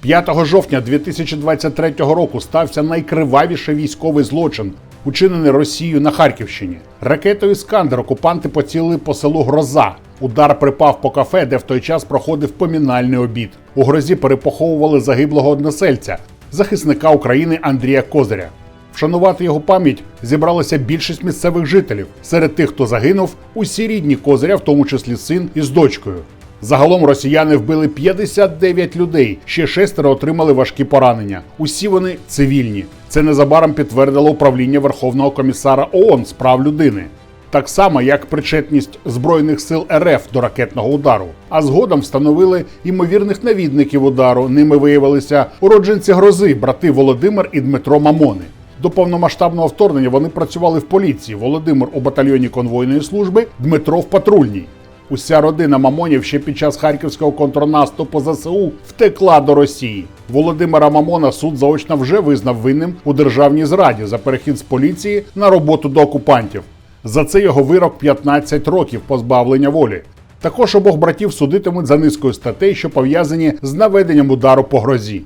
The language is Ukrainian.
5 жовтня 2023 року стався найкривавіший військовий злочин, учинений Росією на Харківщині. Ракетою Іскандер окупанти поцілили по селу Гроза. Удар припав по кафе, де в той час проходив помінальний обід. У грозі перепоховували загиблого односельця, захисника України Андрія Козиря. Вшанувати його пам'ять зібралася більшість місцевих жителів. Серед тих, хто загинув, усі рідні Козиря, в тому числі син із дочкою. Загалом росіяни вбили 59 людей, ще шестеро отримали важкі поранення. Усі вони цивільні. Це незабаром підтвердило управління Верховного комісара ООН з прав людини. Так само, як причетність Збройних сил РФ до ракетного удару. А згодом встановили ймовірних навідників удару. Ними виявилися уродженці грози, брати Володимир і Дмитро Мамони. До повномасштабного вторгнення вони працювали в поліції. Володимир у батальйоні конвойної служби, Дмитро в патрульній. Уся родина Мамонів ще під час харківського контрнаступу ЗСУ втекла до Росії. Володимира Мамона суд заочно вже визнав винним у державній зраді за перехід з поліції на роботу до окупантів. За це його вирок 15 років позбавлення волі. Також обох братів судитимуть за низкою статей, що пов'язані з наведенням удару по грозі.